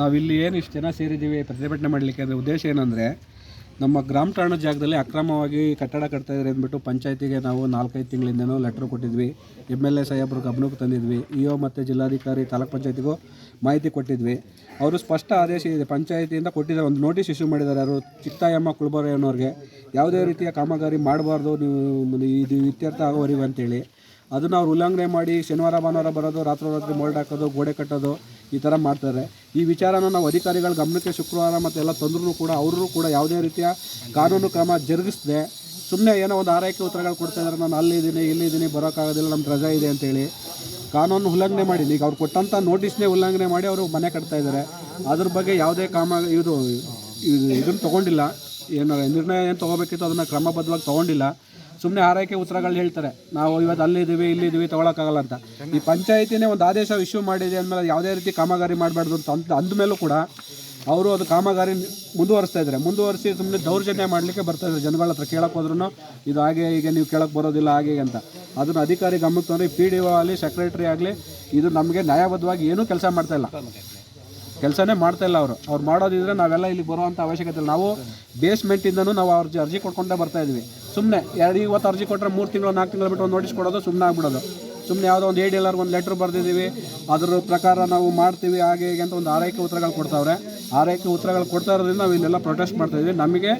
ನಾವಿಲ್ಲಿ ಏನು ಇಷ್ಟು ಜನ ಸೇರಿದ್ದೀವಿ, ಪ್ರತಿಭಟನೆ ಮಾಡಲಿಕ್ಕೆ ಅಂದರೆ ಉದ್ದೇಶ ಏನಂದರೆ, ನಮ್ಮ ಗ್ರಾಮ ಠಾಣ ಜಾಗದಲ್ಲಿ ಅಕ್ರಮವಾಗಿ ಕಟ್ಟಡ ಕಟ್ತಾ ಇದ್ದಾರೆ ಅಂದ್ಬಿಟ್ಟು ಪಂಚಾಯತಿಗೆ ನಾವು ನಾಲ್ಕೈದು ತಿಂಗಳಿಂದನೂ ಲೆಟ್ರ್ ಕೊಟ್ಟಿದ್ವಿ. ಎಂ ಎಲ್ ಎ ಸಾಹೇಬ್ರು ಗಮನಕ್ಕೆ ತಂದಿದ್ವಿ. ಇ ಒ ಮತ್ತು ಜಿಲ್ಲಾಧಿಕಾರಿ ತಾಲೂಕು ಪಂಚಾಯತಿಗೂ ಮಾಹಿತಿ ಕೊಟ್ಟಿದ್ವಿ. ಅವರು ಸ್ಪಷ್ಟ ಆದೇಶ ಇದೆ, ಪಂಚಾಯತಿಯಿಂದ ಕೊಟ್ಟಿದ್ದಾರೆ ಒಂದು ನೋಟಿಸ್ ಇಶ್ಯೂ ಮಾಡಿದ್ದಾರೆ. ಅವರು ಚಿಕ್ತಾಯಮ್ಮ ಕುಳ್ಬರಯ್ಯನವ್ರಿಗೆ ಯಾವುದೇ ರೀತಿಯ ಕಾಮಗಾರಿ ಮಾಡಬಾರ್ದು, ನೀವು ಇದು ಇತ್ಯರ್ಥ ಆಗೋವರೆಗೂ ಅಂತೇಳಿ. ಅದನ್ನು ಅವ್ರು ಉಲ್ಲಂಘನೆ ಮಾಡಿ ಶನಿವಾರ ಭಾನುವಾರ ಬರೋದು, ರಾತ್ರೋರಾತ್ರಿ ಮೋಲ್ಡ್ ಹಾಕೋದು, ಗೋಡೆ ಕಟ್ಟೋದು ಈ ಥರ ಮಾಡ್ತಾರೆ. ಈ ವಿಚಾರನ ನಾವು ಅಧಿಕಾರಿಗಳ ಗಮನಕ್ಕೆ ಶುಕ್ರವಾರ ಮತ್ತು ಎಲ್ಲ ತಂದ್ರೂ ಕೂಡ ಅವರು ಕೂಡ ಯಾವುದೇ ರೀತಿಯ ಕಾನೂನು ಕ್ರಮ ಜರುಗಿಸದೆ ಸುಮ್ಮನೆ ಏನೋ ಒಂದು ಆರೈಕೆ ಉತ್ತರಗಳು ಕೊಡ್ತಾ ಇದ್ದಾರೆ ನಾನು ಅಲ್ಲಿದ್ದೀನಿ ಇಲ್ಲಿದ್ದೀನಿ ಬರೋಕ್ಕಾಗೋದಿಲ್ಲ ನಮ್ಮ ರಜಾ ಇದೆ ಅಂತೇಳಿ ಕಾನೂನು ಉಲ್ಲಂಘನೆ ಮಾಡಿ ಈಗ ಅವ್ರು ಕೊಟ್ಟಂಥ ನೋಟಿಸ್ನೇ ಉಲ್ಲಂಘನೆ ಮಾಡಿ ಅವರು ಮನೆ ಕಟ್ತಾ ಇದ್ದಾರೆ ಅದ್ರ ಬಗ್ಗೆ ಯಾವುದೇ ಕಾಮ ಇದು ಇದನ್ನು ತೊಗೊಂಡಿಲ್ಲ. ಏನು ನಿರ್ಣಯ ಏನು ತೊಗೋಬೇಕಿತ್ತು ಅದನ್ನು ಕ್ರಮಬದ್ಧವಾಗಿ ತೊಗೊಂಡಿಲ್ಲ. ಸುಮ್ಮನೆ ಆರೈಕೆ ಉತ್ತರಗಳು ಹೇಳ್ತಾರೆ. ನಾವು ಇವತ್ತು ಅಲ್ಲಿದ್ದೀವಿ ಇಲ್ಲಿದ್ದೀವಿ ತೊಗೊಳಕ್ಕಾಗಲ್ಲ ಅಂತ. ಈ ಪಂಚಾಯತಿನೇ ಒಂದು ಆದೇಶ ಇಶ್ಯೂ ಮಾಡಿದೆ ಅಂದಮೇಲೆ ಯಾವುದೇ ರೀತಿ ಕಾಮಗಾರಿ ಮಾಡಬಾರ್ದು ಅಂತ ಅಂತ ಅಂದಮೇಲೂ ಕೂಡ ಅವರು ಅದು ಕಾಮಗಾರಿ ಮುಂದುವರಿಸ್ತಾ ಇದ್ದಾರೆ ಮುಂದುವರಿಸಿ ಸುಮ್ಮನೆ ದೌರ್ಜನ್ಯ ಮಾಡಲಿಕ್ಕೆ ಬರ್ತಾ ಇದ್ದಾರೆ ಜನಗಳ ಹತ್ರ ಕೇಳಕ್ಕೆ ಹೋದ್ರೂ ಇದು ಹಾಗೆ ಹೀಗೆ, ನೀವು ಕೇಳಕ್ಕೆ ಬರೋದಿಲ್ಲ, ಹಾಗೆ ಅಂತ. ಅದನ್ನು ಅಧಿಕಾರಿ ಗಮನಕ್ಕೆ ತಂದರೆ ಪಿ ಡಿ ಒ ಆಗಲಿ ಸೆಕ್ರೆಟರಿ ಆಗಲಿ, ಇದು ನಮಗೆ ನ್ಯಾಯಬದ್ಧವಾಗಿ ಏನೂ ಕೆಲಸ ಮಾಡ್ತಾ ಇಲ್ಲ. ಕೆಲಸನೇ ಮಾಡ್ತಾ ಇಲ್ಲ ಅವರು. ಅವ್ರು ಮಾಡೋದಿದ್ರೆ ನಾವೆಲ್ಲ ಇಲ್ಲಿ ಬರುವಂಥ ಅವಶ್ಯಕತೆ ಇಲ್ಲ. ನಾವು ಬೇಸ್ಮೆಂಟಿಂದನೂ ನಾವು ಅರ್ಜಿ ಅರ್ಜಿ ಕೊಟ್ಕೊಂಡೇ ಬರ್ತಾ ಇದ್ವಿ. ಸುಮ್ಮನೆ ಎರಡು ಇವತ್ತು ಅರ್ಜಿ ಕೊಟ್ಟರೆ ಮೂರು ತಿಂಗಳು, ನಾಲ್ಕು ತಿಂಗಳು ಬಿಟ್ಟು ಒಂದು ನೋಟಿಸ್ ಕೊಡೋದು ಸುಮ್ಮನೆ ಆಗ್ಬಿಡೋದು. ಸುಮ್ಮನೆ ಯಾವುದೋ ಒಂದು ಏಡಿ ಎಲ್ಲರಿಗೂ ಒಂದು ಲೆಟ್ರ್ ಬರೆದಿದ್ದೀವಿ. ಅದ್ರ ಪ್ರಕಾರ ನಾವು ಮಾಡ್ತೀವಿ, ಹಾಗೆ ಹೀಗೆ ಅಂತ ಒಂದು ಆರೈಕೆ ಉತ್ತರಗಳು ಕೊಡ್ತಾವ್ರೆ. ಆರೈಕೆ ಉತ್ತರಗಳು ಕೊಡ್ತಾ ಇರೋದ್ರಿಂದ ನಾವು ಇಲ್ಲೆಲ್ಲ ಪ್ರೊಟೆಸ್ಟ್ ಮಾಡ್ತಾ ಇದ್ವಿ. ನಮಗೆ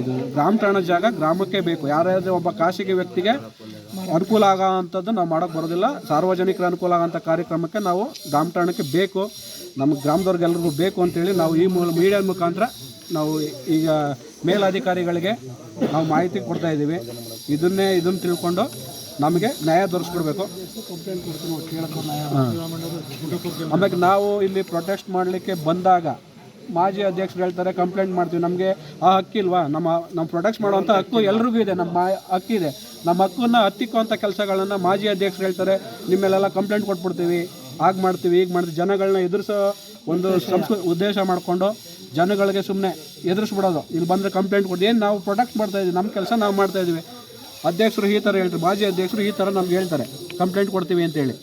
ಇದು ಗ್ರಾಮ ಠಾಣ ಜಾಗ ಗ್ರಾಮಕ್ಕೆ ಬೇಕು. ಯಾರಾದರೂ ಒಬ್ಬ ಖಾಸಗಿ ವ್ಯಕ್ತಿಗೆ ಅನುಕೂಲ ಆಗೋ ಅಂಥದ್ದು ನಾವು ಮಾಡೋಕ್ಕೆ ಬರೋದಿಲ್ಲ. ಸಾರ್ವಜನಿಕರ ಅನುಕೂಲ ಆಗೋಂಥ ಕಾರ್ಯಕ್ರಮಕ್ಕೆ ನಾವು ಗ್ರಾಮ ಠಾಣಕ್ಕೆ ಬೇಕು. ನಮ್ಮ ಗ್ರಾಮದವ್ರಿಗೆಲ್ರಿಗೂ ಬೇಕು ಅಂತೇಳಿ ನಾವು ಈ ಮೂಲ ಮೀಡಿಯಾದ ಮುಖಾಂತರ ನಾವು ಈಗ ಮೇಲಧಿಕಾರಿಗಳಿಗೆ ನಾವು ಮಾಹಿತಿ ಕೊಡ್ತಾ ಇದ್ದೀವಿ. ಇದನ್ನೇ ಇದನ್ನು ತಿಳ್ಕೊಂಡು ನಮಗೆ ನ್ಯಾಯ ದೊರಕಿಸ್ಕೊಡ್ಬೇಕು ಆಮೇಲೆ ನಾವು ಇಲ್ಲಿ ಪ್ರೊಟೆಸ್ಟ್ ಮಾಡಲಿಕ್ಕೆ ಬಂದಾಗ ಮಾಜಿ ಅಧ್ಯಕ್ಷರು ಹೇಳ್ತಾರೆ ಕಂಪ್ಲೇಂಟ್ ಮಾಡ್ತೀವಿ. ನಮಗೆ ಆ ಹಕ್ಕಿಲ್ವಾ ನಮ್ಮ ನಮ್ಮ ಪ್ರೊಡಕ್ಟ್ಸ್ ಮಾಡುವಂಥ ಹಕ್ಕು ಎಲ್ರಿಗೂ ಇದೆ. ನಮ್ಮ ಹಕ್ಕಿದೆ ನಮ್ಮ ಹಕ್ಕನ್ನು ಹತ್ತಿಕ್ಕುವಂಥ ಕೆಲಸಗಳನ್ನು ಮಾಜಿ ಅಧ್ಯಕ್ಷರು ಹೇಳ್ತಾರೆ. ನಿಮ್ಮೆಲ್ಲೆಲ್ಲ ಕಂಪ್ಲೇಂಟ್ ಕೊಟ್ಬಿಡ್ತೀವಿ. ಆಗ ಮಾಡ್ತೀವಿ ಈಗ ಮಾಡ್ತೀವಿ. ಜನಗಳನ್ನ ಎದುರಿಸೋ ಒಂದು ಸಂಸ್ಕೃ, ಉದ್ದೇಶ ಮಾಡಿಕೊಂಡು ಜನಗಳಿಗೆ ಸುಮ್ಮನೆ ಎದುರಿಸ್ಬಿಡೋದು. ಇಲ್ಲಿ ಬಂದರೆ ಕಂಪ್ಲೇಂಟ್ ಕೊಟ್ಟು ಏನು ನಾವು ಪ್ರೊಡಕ್ಟ್ ಮಾಡ್ತಾ ಇದ್ದೀವಿ. ನಮ್ಮ ಕೆಲಸ ನಾವು ಮಾಡ್ತಾ ಇದ್ದೀವಿ. ಅಧ್ಯಕ್ಷರು ಈ ಥರ ಹೇಳ್ತಾರೆ. ಮಾಜಿ ಅಧ್ಯಕ್ಷರು ಈ ಥರ ನಮ್ಗೆ ಹೇಳ್ತಾರೆ. ಕಂಪ್ಲೇಂಟ್ ಕೊಡ್ತೀವಿ ಅಂತೇಳಿ.